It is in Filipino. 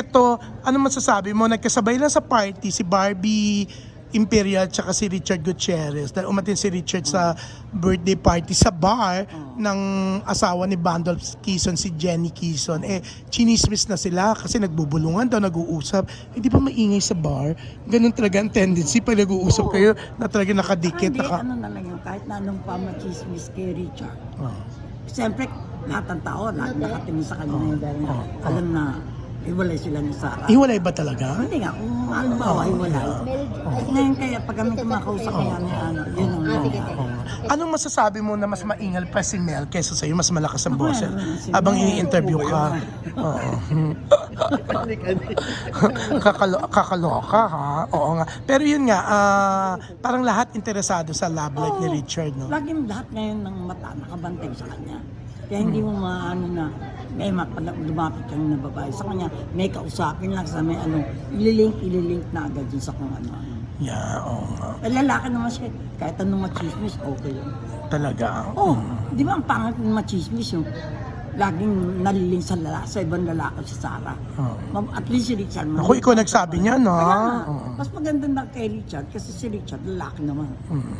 eto, ano masasabi mo? Nagkasabay lang sa party si Barbie Imperial tsaka si Richard Gutierrez. Dahil umatin si Richard sa birthday party sa bar ng asawa ni Bandol Quezon, si Jenny Quezon. Eh, chinismis na sila kasi nagbubulungan daw, nag-uusap. Hindi pa maingay sa bar. Ganun talaga ang tendency pag nag-uusap Oo. kayo na talaga nakadikit. Hindi, Naka... ano na lang yun, kahit na anong pamachismis kay Richard. Oh. Siyempre, lahat ng tao, lahat nakatingin sa kanya ngayon dahil Oh. alam na, hiwalay sila ni Sarah. Iwalay ba talaga? Hindi nga, kung halimbawa hiwalay. Ngayon kaya pag kami kumakausap niya ni ano, yun ang Oo. Anong masasabi mo na mas maingal pa si Mel kaysa sa'yo? Mas malakas ang boses. Mel. ini-interview ka. Oo. Kakalo- kakaloka ha? Oo nga. Pero yun nga, ah, parang lahat interesado sa love life ni Oo. Richard, no? Laging lahat ngayon ng mata nakabantay sa kanya. Kaya hindi mo maano na may mapag lumapit kang na babae sa kanya, may kausapin lang sa may ano, ililink, ililink na agad yun sa kung ano. ano. Yeah, oo nga. Eh, lalaki naman siya, kahit anong machismis, okay yun. Talaga. Oh, di ba ang pangit ng machismis yung laging naliling sa lalaki, sa ibang lalaki si Sarah. Oo. Ma'am, At least si Richard. Ako, ikaw nagsabi niya, no? Kaya nga, Oo. mas maganda na kay Richard kasi si Richard lalaki naman. Mm.